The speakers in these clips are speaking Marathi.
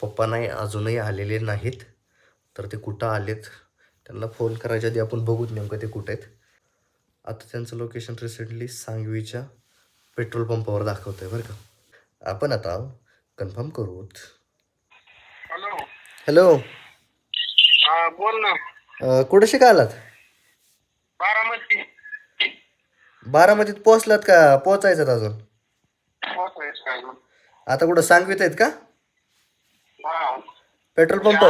पप्पा नाही अजूनही आलेले नाहीत. तर ते कुठं आलेत? त्यांना फोन करायच्या आधी आपण बघूत नेमकं ते कुठे आहेत. आता त्यांचं लोकेशन रिसेंटली सांगवीच्या पेट्रोल पंपावर दाखवतं आहे बरं का. आपण आता कन्फर्म करूत. हॅलो हॅलो बोल ना. कुठं शिका आलात? बारामती. बारामतीत पोहोचलात का? पोहोचायचं अजून? आता कुठं सांगवीत आहेत का? पेट्रोल पंप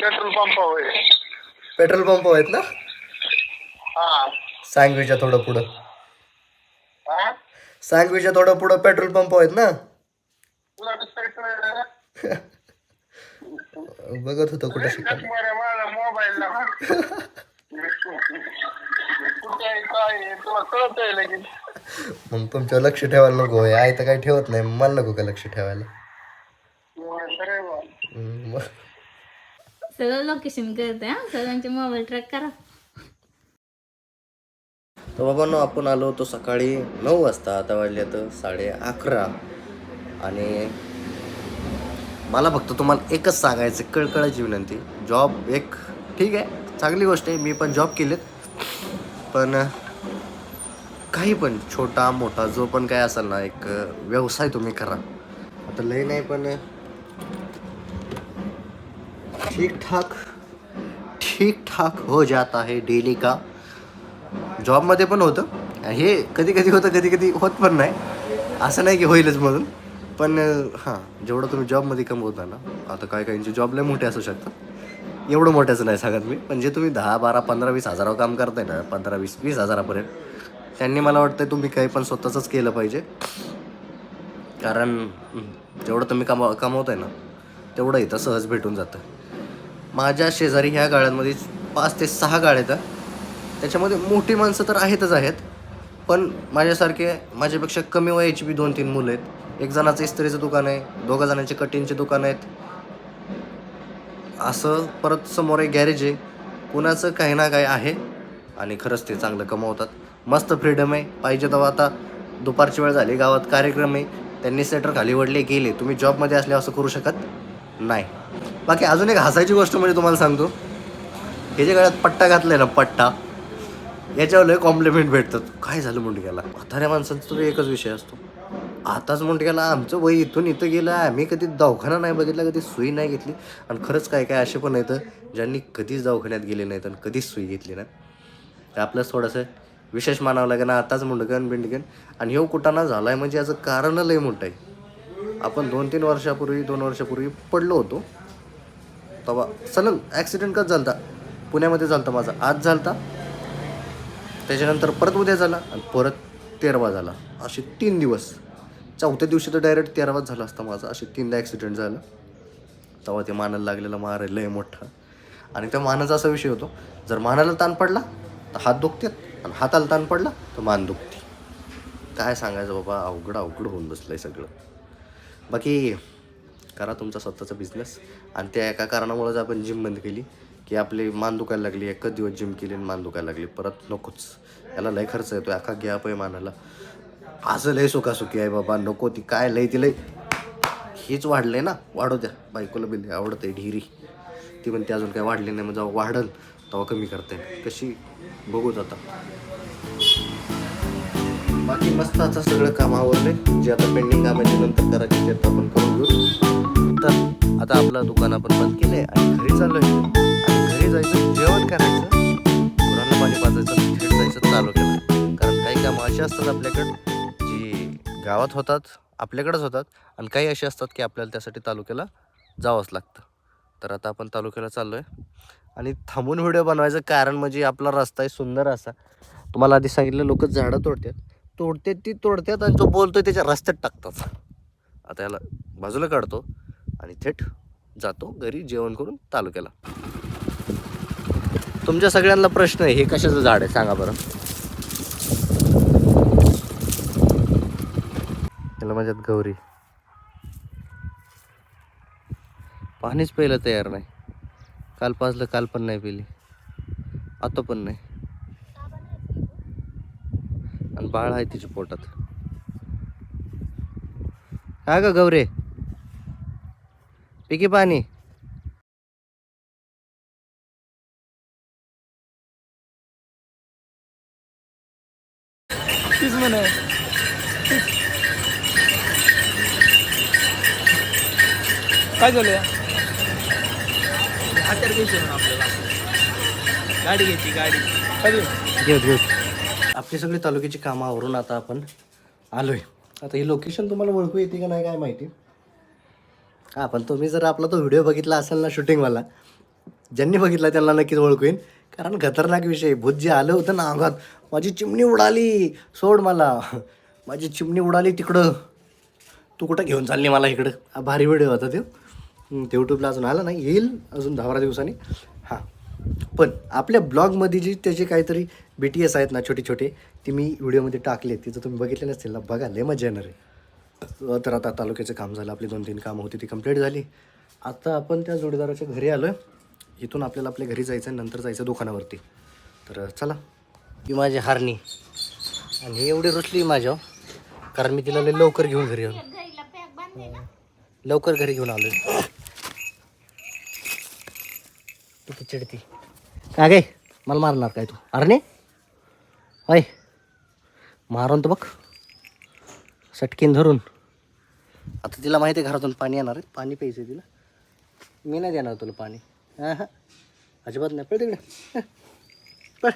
पेट्रोल पंप होय. पेट्रोल पंप आहेत ना? हा. सांगवीच्या थोडं पुढं. हा? सांगवीच्या थोडं पुढं पेट्रोल पंप आहेत ना? तुला बघत होतो कुठं शिका माझा मोबाईल कुठे आहे काय आहे? तुला कळत आहे लगेच. मग तुमचं लक्ष ठेवायला नको आहे आई तर काही ठेवत नाही. मला नको का लक्ष ठेवायला. हम्म, मग. सगळं लोकेशन करते हा? सगळ्यांचे मोबाईल ट्रॅक करा. तर बाबांनो आपण आलो होतो सकाळी नऊ वाजता आता वाजले तर साडे अकरा. आणि मला फक्त तुम्हाला एकच सांगायचं कळकळायची विनंती. जॉब एक ठीक आहे चांगली गोष्ट आहे. मी पण जॉब केलेत. पण काही पण छोटा मोठा जो पण काय असेल ना एक व्यवसाय तुम्ही करा. आता लय नाही पण ठीक ठाक ठीक ठाक हो जात आहे डेली का. जॉबमध्ये पण होतं. हे कधी कधी होतं कधी कधी होत पण नाही. असं नाही की होईलच म्हणून. पण हां जेवढं तुम्ही जॉबमध्ये कमवता ना आता काय काहींचे जॉब लय मोठे असू शकतात. एवढं मोठ्याचं नाही सांगत मी. पण जे तुम्ही दहा बारा पंधरा वीस हजारावर काम करताय ना पंधरा वीस वीस हजारापर्यंत त्यांनी मला वाटतं तुम्ही काही पण स्वतःचंच केलं पाहिजे. कारण जेवढं तुम्ही कमाव कमवताय ना तेवढं इथं सहज भेटून जातं. माझ्या शेजारी ह्या गाळ्यांमध्ये पाच ते सहा गाळ्या आहेत. त्याच्यामध्ये मोठी माणसं तर आहेतच आहेत. पण माझ्यासारखे माझ्यापेक्षा कमी वयाची बी दोन तीन मुलं आहेत. एक जणाचं इस्त्रीचं दुकान आहे दोघा जणांचे कटिंगचे दुकान आहेत. असं परत समोर एक गॅरेज आहे. कुणाचं काही ना काही आहे आणि खरंच ते चांगलं कमवतात. मस्त फ्रीडम आहे. पाहिजे तेव्हा आता दुपारची वेळ झाली गावात कार्यक्रम आहे. त्यांनी सेटर खाली वडले गेले. तुम्ही जॉबमध्ये असल्यावर असं करू शकत नाही. बाकी अजून एक हसायची गोष्ट म्हणजे तुम्हाला सांगतो. हे जे गळ्यात पट्टा घातलाय ना पट्टा याच्यावर लय कॉम्प्लिमेंट भेटतात. काय झालं मुंडक्याला? म्हाताऱ्या माणसांचा तर एकच विषय असतो. आताच मुंडक्याला आमचं वय इथून इथं गेलं आम्ही कधी दवाखाना नाही बघितला कधी सुई नाही घेतली. आणि खरंच काय काय असे पण आहेत ज्यांनी कधीच दवाखान्यात गेले नाहीत आणि कधीच सुई घेतली नाही तर आपलंच थोडंसं विशेष मानावं लागेल ना आताच मुंडकन बिंडकन. आणि ह्यो कुटाणा झाला आहे म्हणजे याचं कारण लय मोठं आहे. आपण दोन तीन वर्षापूर्वी दोन वर्षापूर्वी पडलो होतो. तेव्हा सलग ॲक्सिडेंट कच झालता? पुण्यामध्ये झालता माझा. आज झालता. त्याच्यानंतर परत उद्या झाला आणि परत तेरवा झाला. असे तीन दिवस. चौथ्या दिवशी तर डायरेक्ट तेरावाच झाला असता माझा. असे तीनदा ॲक्सिडेंट झाला. तेव्हा ते मानाला लागलेला मार आहे लय मोठा. आणि त्या मानाचा असा विषय होतो. जर मानाला ताण पडला तर हात दुखतात. आणि हाताला ताण पडला तर मान दुखते. काय सांगायचं बाबा? अवघड अवघड होऊन बसलं आहे सगळं. बाकी करा तुमचा स्वतःचा बिझनेस आणि त्या एका कारणामुळेच आपण जिम बंद केली की आपली मान दुखायला लागली एकच दिवस जिम केली आणि मान दुखायला लागली. परत नकोच. याला लय खर्च येतो एका घ्या आहे मानाला. असं लय सुखासुखी आहे बाबा नको ती काय लय ती लय. हेच वाढलंय ना वाढू द्या. बायकोला बिल आवडत आहे ढिरी. ती पण ती अजून काय वाढली नाही मग जेव्हा वाढल तेव्हा कमी करते. कशी बघूच आता बाकी मस्त आता सगळं काम आवरले जे आता पेंडिंग कामाच्या आहे नंतर करायचे ते आपण करून घेऊ. आता आपलं दुकान आपण बंद केलंय आणि घरी चाललोय. आणि घरी जायचं जेवण करायचं. गुरांना पाणी पाजायचं थेट जायचं चालू केलं कारण काही कामं अशी असतात आपल्याकडं जी गावात होतात आपल्याकडेच होतात. आणि काही असे असतात की आपल्याला त्यासाठी तालुक्याला जावंच लागतं. तर आता आपण तालुक्याला चाललो आहे आणि थांबून व्हिडिओ बनवायचं कारण म्हणजे आपला रस्ता आहे सुंदर असा. तुम्हाला आधी सांगितलं लोक झाडं तोडतात. तोडतात ती तोडतात आणि जो बोलतोय त्याच्या रस्त्यात टाकतात. आता याला बाजूला काढतो. आणि थेट जातो घरी जेवण करून तालुक्याला. तुमच्या सगळ्यांना प्रश्न आहे हे कशाचं झाड आहे? सांगा बरं. त्याला माझ्यात गौरी. पाणीच प्यायला तयार नाही. काल पाजलं काल पण नाही पिली. आता पण नाही. आणि बाळ आहे तिच्या पोटात. काय गौरी गौरे. पिकी पाणी. तीच म्हणे काय झालं हातर घ्यायची म्हणून आपल्याला. गाडी घ्यायची गाडी. कधी घेऊ घेऊ. आपली सगळी तालुक्याची कामं आवरून आता आपण आलोय. आता ही लोकेशन तुम्हाला ओळखू येते का नाही काय माहिती. हा पण तुम्ही जर आपला तो व्हिडिओ बघितला असेल ना शूटिंगवाला ज्यांनी बघितला त्यांना नक्कीच ओळखू कारण खतरनाक विषय भूत जे आलं होतं ना अंगात माझी चिमणी उडाली. सोड मला. माझी चिमणी उडाली तिकडं. तू कुठं घेऊन चालली मला इकडं? हा भारी व्हिडिओ होता तो ते यूट्यूबला अजून आला नाही. येईल अजून दहा बारा दिवसांनी. हां. पण आपल्या ब्लॉगमध्ये जी त्याचे काहीतरी बी टी एस आहेत ना छोटे छोटे ते मी व्हिडिओमध्ये टाकले. तिथं तुम्ही बघितले नसतील ना बघा लय मजा येणार आहे. तर आता तालुक्याचं काम झालं. आपली दोन तीन कामं होती ती कंप्लीट झाली. आता आपण त्या जोडीदाराच्या घरी आलो आहे इथून आपल्याला आपल्या घरी जायचं आहे नंतर जायचं दुकानावरती. तर चला. ही माझी हारणी. आणि ही एवढी रुचली माझ्या कारण मी तिला लय लवकर घेऊन घरी आलो. लवकर घरी घेऊन आलो किती चिडती? काय गे? मला मारणार काय तू? अरे होय. मारून तू बघ. सटकीन धरून. आता तिला माहिती आहे घरातून पाणी येणार आहे. पाणी प्यायचं आहे तिला. मी नाही देणार तुला पाणी. हां हां. अजिबात नाही. पळ तिकडे. पळ.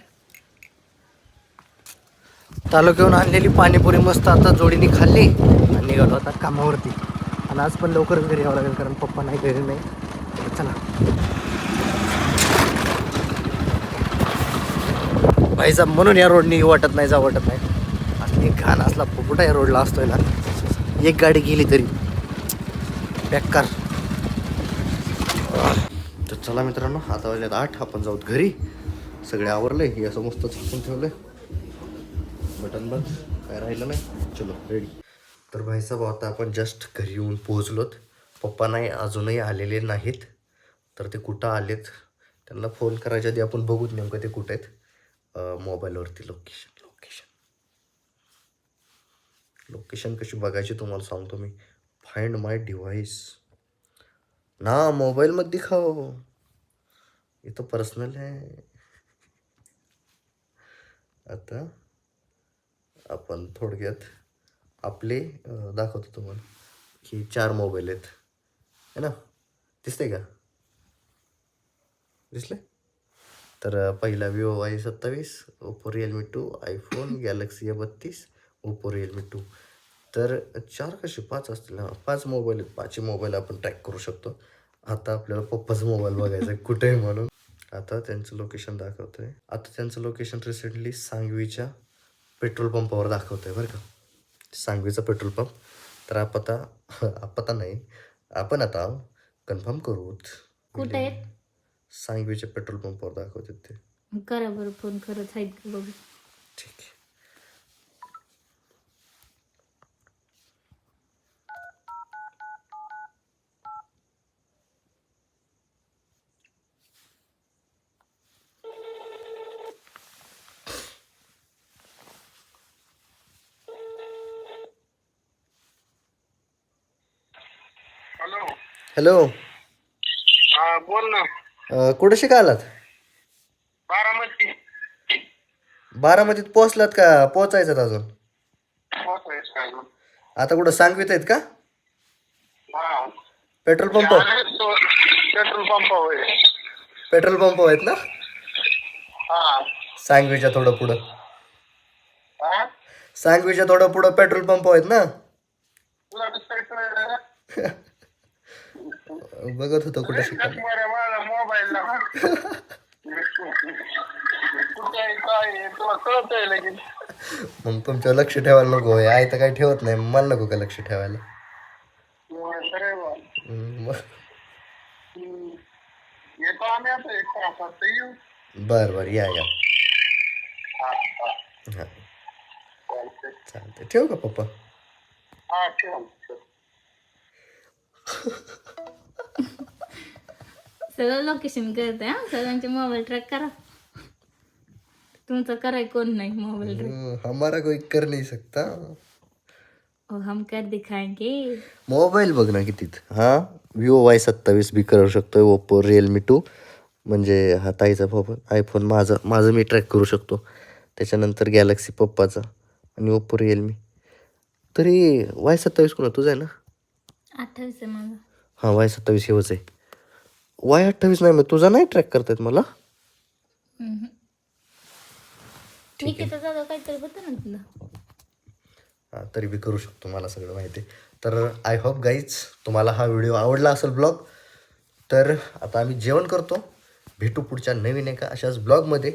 तालुक्याहून आणलेली पाणीपुरी मस्त आता जोडीने खाल्ली आणि निघालो आता कामावरती. आणि आज पण लवकरच घरी यावं लागेल कारण पप्पा नाही घरी नाही. चला. भाईसाहेब म्हणून या रोडनी वाटत नाही जा वाटत नाही. आणि घाण असला पोपटा या रोडला असतोय ना. एक गाडी गेली तरी. बेकार. तर चला मित्रांनो आता वाजल्यात आठ. आपण जाऊत घरी. सगळे आवरले. हे असं मस्त छापून ठेवलंय. बटन बंद. काय राहिलं नाही. चलो रेडी तर भाईसाहेब आता आपण जस्ट घरी येऊन पोहोचलोत. पप्पा नाही अजूनही आलेले नाहीत. तर ते कुठं आलेत? त्यांना फोन करायच्या आधी आपण बघूत नेमकं ते कुठं आहेत. मोबाईलवरती लोकेशन लोकेशन कशी बघायची तुम्हाला सांगतो मी. फाइंड माय डिव्हाइस ना मोबाईल मध्ये दिखाओ ये तो पर्सनल आहे. आता आपण थोडक्यात आपले दाखवतो तुम्हाला की चार मोबाईल आहेत. है ना? दिसते का? दिसले तर पहिला विवो वाय सत्तावीस Oppo Realme two iPhone Galaxy A बत्तीस ओप्पो रिअलमी टू तर चार कसे पाच असतील हां पाच मोबाईल आहेत. पाचही मोबाईल आपण ट्रॅक करू शकतो. आता आपल्याला पप्पाचा मोबाईल बघायचा आहे कुठे आहे म्हणून. आता त्यांचं लोकेशन दाखवतोय. आता त्यांचं लोकेशन रिसेंटली सांगवीच्या पेट्रोल पंपावर दाखवतोय बरं का. सांगवीचा पेट्रोल पंप तर आपण आता नाही. आपण आता कन्फर्म करूत. कुठे आहेत? सांगवीच्या पेट्रोल पंपावर दाखवतात ते. करा बरं फोन खरंच आहेत बघू. ठीक आहे हॅलो हॅलो. हा बोल ना. अं, कुठे शिकायलात? बारामती. बारामतीत पोहोचलात का? पोहोचायचं अजून? पोहोचायचं? आता कुठं सांगवीत आहेत का? हा. Petrol pump? आले तो पेट्रोल पंप होय. पेट्रोल पंप आहेत ना? हा. सांगवीच्या थोडं पुढं. हा? सांगवीच्या थोडं पुढं पेट्रोल पंप आहेत ना? तुला बघत होतो कुठं शिकायला माझा मोबाईल मग तुमच्यावर लक्ष ठेवायला नको आहे आई तर काही ठेवत नाही मला नको का लक्ष ठेवायला? बर बर या या. चालतंय. चालतंय. ठेवू का पप्पा? हा. सगळं लोकेशन करते हा? सगळ्यांचे मोबाईल ट्रॅक करा. तुमचं कराय कोण नाही मोबाईल ट्रॅक हम्म, हमारा कोई कर नहीं सकता. और हम कर दिखाएंगे. मोबाईल बघ ना कितीत. हा? विवो वाय सत्तावीस बी करू शकतो ओप्पो रिअलमी टू म्हणजे हा ताईचा फोन आयफोन माझं माझं मी ट्रॅक करू शकतो. त्याच्यानंतर गॅलक्सी पप्पाचा आणि ओप्पो रिअलमी तरी वाय सत्तावीस कोणा तुझा आहे ना? अठ्ठावीस आहे माझा. हां वाय सत्तावीस हेवच आहे. वाय अठ्ठावीस नाही मग तुझा नाही ट्रॅक करतायत मला? निकिता जाधव काहीतरी होतं ना तुला हां तरी बी करू शकतो मला सगळं माहिती आहे. तर आय होप गाईज तुम्हाला हा व्हिडिओ आवडला असेल ब्लॉग तर आता आम्ही जेवण करतो. भेटू पुढच्या नवीन एका अशाच ब्लॉगमध्ये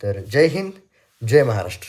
तर जय हिंद जय महाराष्ट्र.